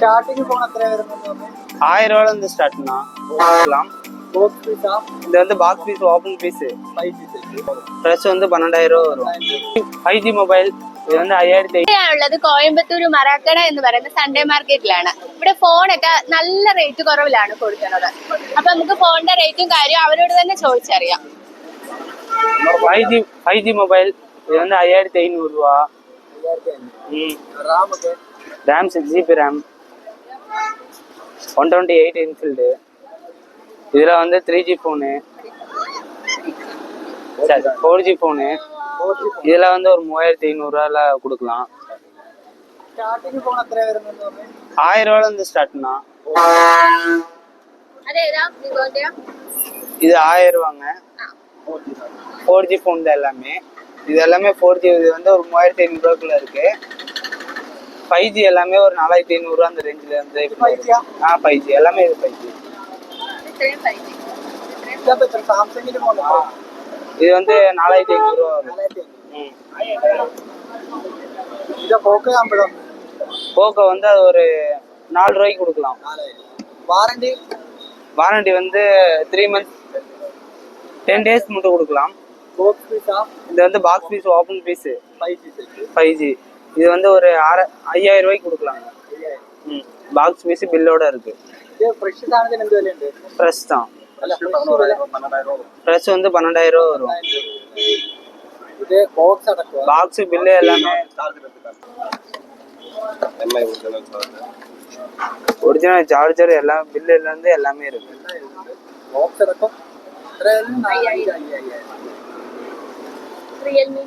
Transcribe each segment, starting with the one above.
Starting phone എത്ര വരുന്നത് ஆயிரம் ரூபாயில இருந்து ஸ்டார்ட்னா வாங்கலாம் ബോക്സ് പീസാ இது வந்து box piece open piece five piece price வந்து பன்னெண்டாயிரம் ரூபா வரும் ஃபைவ் ஜி மொபைல் இது வந்து ஐயாயிரத்தி ഉള്ളത് കോയമ്പത്തൂർ മറാക്കട എന്ന് പറയുന്ന സൺഡേ മാർക്കറ്റിലാണ് ഇവിടെ ഫോണൊക്കെ നല്ല റേറ്റ് കുറവിലാണ് കൊടുക്കുന്നത് അപ്പൊ നമുക്ക് ഫോണിന്റെ റേറ്റും കാര്യവും അവരോട് തന്നെ ചോദിച്ചറിയാം five G five G mobile இது வந்து ஐயாயிரத்தி ஐநூறுரூவா ம் റാം ഒക്കെ RAM six GB RAM one twenty eight infield இதில் வந்து three G phone four G phone இதில் வந்து ஒரு மூவாயிரத்தி ஐநூறுரூவால கொடுக்கலாம். ஆயிரம் ரூபால ரூபாயிலேருந்து ஸ்டார்ட்னா இது? ஆயிரம் ரூபாங்க. ஃபோர் ஜி ஃபோன் தான் எல்லாமே. இது எல்லாமே ஃபோர் ஜி இது வந்து ஒரு மூவாயிரத்தி ஐநூறுரூவாக்குள்ளே இருக்குது ஃபைவ் ஜி எல்லாமே ஒரு நாலாயிரத்தி ஐநூறுரூவா அந்த ரேஞ்சில் இருந்து ஆ ஃபைவ் ஜி எல்லாமே இது ஃபைவ் ஜி இது வந்து நாலாயிரத்தி ஐநூறுரூவா போக்கோ ஐம்பதாம் போக்கோ வந்து அது ஒரு நாலு ரூபாய்க்கு கொடுக்கலாம். வாரண்டி? வாரண்டி வந்து த்ரீ மந்த்ஸ் டென் டேஸ் மட்டும் கொடுக்கலாம். இது வந்து box piece open piece five G five G இது வந்து ஒரு ஆற ஐயாயிரம் ரூபாய்க்கு கொடுக்கலாம் ம். பாக்ஸ் பீஸ் பில்லோட இருக்கு. ஃப்ரெஷ் தான் ஃப்ரெஷ் வந்து பன்னெண்டாயிரம் ரூபா வரும். பாக்ஸ் பில்லு எல்லாமே ஒரிஜினல் சார்ஜர் எல்லாம் பில்லு இருந்து எல்லாமே இருக்கு. Realme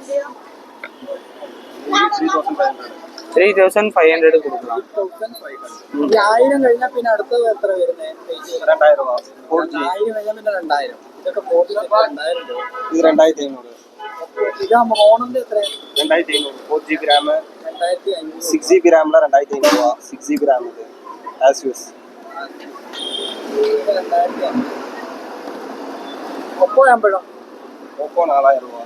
three thousand five hundred കൊടുക്കണം. ആയിരം കഴിഞ്ഞാൽ പിന്നെ അടുത്തത് എത്ര വരുന്നത് രണ്ടായിരം ആയിരം കഴിഞ്ഞാൽ പിന്നെ രണ്ടായിരം. ഇതൊക്കെ ഫോർട്ടിലേക്ക് രണ്ടായിരം രൂപ? ഇത് രണ്ടായിരത്തി അഞ്ഞൂറ് ഇതാകുമ്പോൾ എത്ര രണ്ടായിരത്തി അഞ്ഞൂറ് ഫോർ ജി ബി റാം രണ്ടായിരത്തി അഞ്ഞൂറ് സിക്സ് ജി ബി റാമിലെ രണ്ടായിരത്തി അഞ്ഞൂറ് രൂപ സിക്സ് നാലായിരം രൂപ.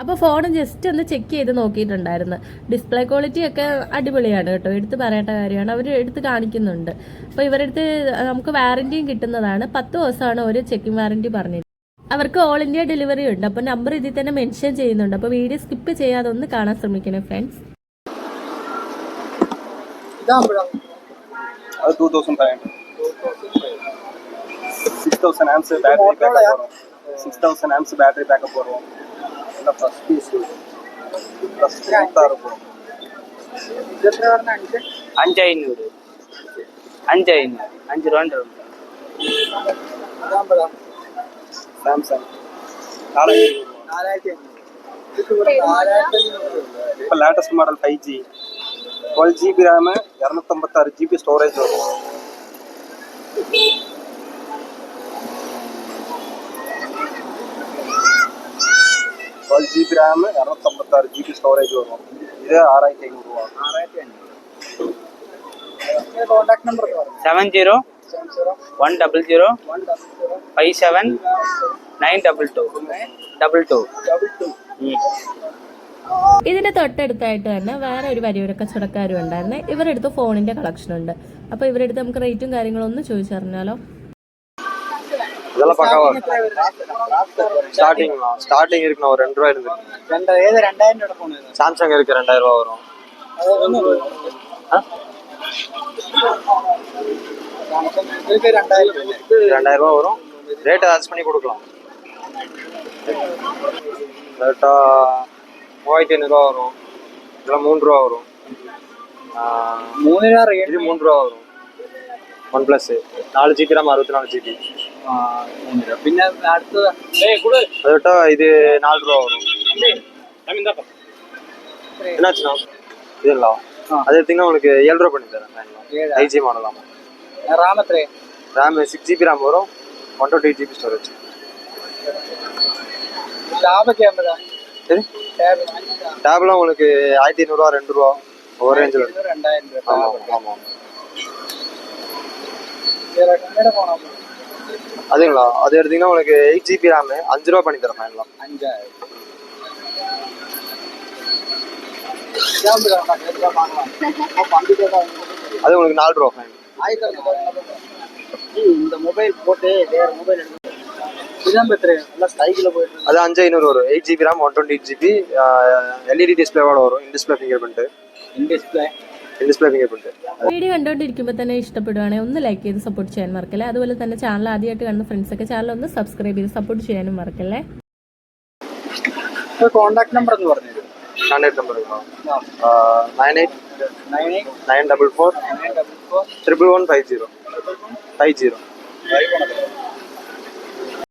അപ്പോൾ ഫോൺ ജസ്റ്റ് ഒന്ന് ചെക്ക് ചെയ്ത് നോക്കിയിട്ടുണ്ടായിരുന്നു. ഡിസ്പ്ലേ ക്വാളിറ്റി ഒക്കെ അടിപൊളിയാണ് കേട്ടോ. എടുത്ത് പറയേണ്ട കാര്യമാണ്. അവർ എടുത്ത് കാണിക്കുന്നുണ്ട്. അപ്പോൾ ഇവരെടുത്ത് നമുക്ക് വാറന്റിയും കിട്ടുന്നതാണ്. പത്ത് ദിവസമാണ് ഒരു ചെക്കിംഗ് വാറന്റി പറഞ്ഞത് അവർക്ക് ഓൾ ഇന്ത്യ ഡെലിവറി ഉണ്ട്. അപ്പോൾ നമ്പർ ഇതിൽ തന്നെ മെൻഷൻ ചെയ്യുന്നുണ്ട്. അപ്പോൾ വീഡിയോ സ്കിപ്പ് ചെയ്യാതെ ഒന്ന് കാണാൻ ശ്രമിക്കണേ ഫ്രണ്ട്സ് ആംസ് ബാറ്ററി ബാക്കപ്പ് സിക്സ് തൗസൻഡ് ആംസ് ബാറ്ററി ബാക്കപ്പ് വരും அஞ்சு ஐநூறு அஞ்சு ஐநூறு அஞ்சு ரூபான்னு சாம்சங் இப்போ latest model five G twelve GB RAM இரநூத்தம்பத்தாறு GB storage வரும் டுவெல் ஜிபி ரேமு இரநூத்தம்பத்தாறு ஜிபி ஸ்டோரேஜ் வரும் இது ஆறாயிரத்தி ஐநூறுரூவா ആറായിരത്തി അഞ്ഞൂറ് കോൺടാക്ട് നമ്പർ പറഞ്ഞു seven zero seven zero one double zero one double zero five seven nine double two double two double two ம் ഇതിന്റെ തൊട്ടടുത്തായിട്ട് തന്നെ വേറെ ഒരു വരിയൊരു കച്ചവടക്കാരും ഉണ്ടായിരുന്നു ഇവരുടെ അടുത്ത് ഫോണിന്റെ കളക്ഷൻ ഉണ്ട് അപ്പോൾ ഇവരുടെ അടുത്ത് നമുക്ക് റേറ്റും കാര്യങ്ങളും ഒന്ന് ചോദിച്ചറിഞ്ഞാലോ இதெல்லாம் பக்காவா ஸ்டார்டிங் ஸ்டார்டிங் இருக்குண்ணா ஒரு ரெண்டு ரூபா இருந்து ரெண்டாயிரம் ரெண்டாயிரம் சாம்சங் இருக்கு ரெண்டாயிரம் ரூபா வரும். ரெண்டாயிரம் ரூபா வரும். ரேட் அட்ஜஸ்ட் பண்ணி கொடுக்கலாம். ரேட்டா மூவாயிரத்தி ஐநூறுரூவா வரும். இதெல்லாம் மூணு ரூபா வரும். மூணு ரூபா ரேட் மூணு ரூபா வரும். ஒன் ப்ளஸ் நாலு ஜிபி ரேம் அறுபத்தி நாலு ஜிபி പിന്നെ അടുത്തത് அதை விட்டா இது நாலு ரூபா வரும் என்னாச்சுண்ணா இதுங்களா அது எடுத்தீங்கன்னா உங்களுக்கு ஏழு ரூபா பண்ணி தரேன் ஏழா? ஃபைவ் ஜி மாடலாமா റാം എത്രയാ ரேம் சிக்ஸ் ஜிபி ரேம் வரும் ஒன் டுவெண்ட்டி ஜிபி ஸ்டோரேஜ் ലാഭൊക്കെ ആകുമ്പോഴാ சரி டேப்லாம் உங்களுக்கு ஆயிரத்தி ஐநூறுரூவா ரெண்டு ரூபா ஒரு ரேஞ்சில் இருக்கு രണ്ടായിരം രൂപ ஆமாம் ஆமாம் റെഡ്മിയുടെ ഫോണാകുമ്പോൾ அதுங்களா? அது எடுத்தீங்கன்னா உங்களுக்கு எயிட் ஜிபி ரேமு அஞ்சு ரூபா பண்ணி தரேன் மேம் அது உங்களுக்கு நாலு ரூபா ஃபைன் இந்த மொபைல் போட்டு வேற மொபைல் அது அஞ்சு ஐநூறு வரும். Eight GB RAM one twenty eight GB LED டிஸ்பிளேவோட வரும் in display fingerprint in display video കണ്ടുകൊണ്ടിരിക്കുമ്പോൾ തന്നെ ഇഷ്ടപ്പെടുവാണെങ്കിൽ ഒന്ന് ലൈക്ക് ചെയ്ത് സപ്പോർട്ട് ചെയ്യാൻ മറക്കല്ലേ? അതുപോലെ തന്നെ ചാനൽ ആദ്യമായിട്ട് കാണുന്ന ഫ്രണ്ട്സ് ഒക്കെ ചാനൽ ഒന്ന് സബ്സ്ക്രൈബ് ചെയ്ത് സപ്പോർട്ട് ചെയ്യാനും മറക്കല്ലേ? കോൺടാക്ട് നമ്പർ എന്ന് പറഞ്ഞു number four one five five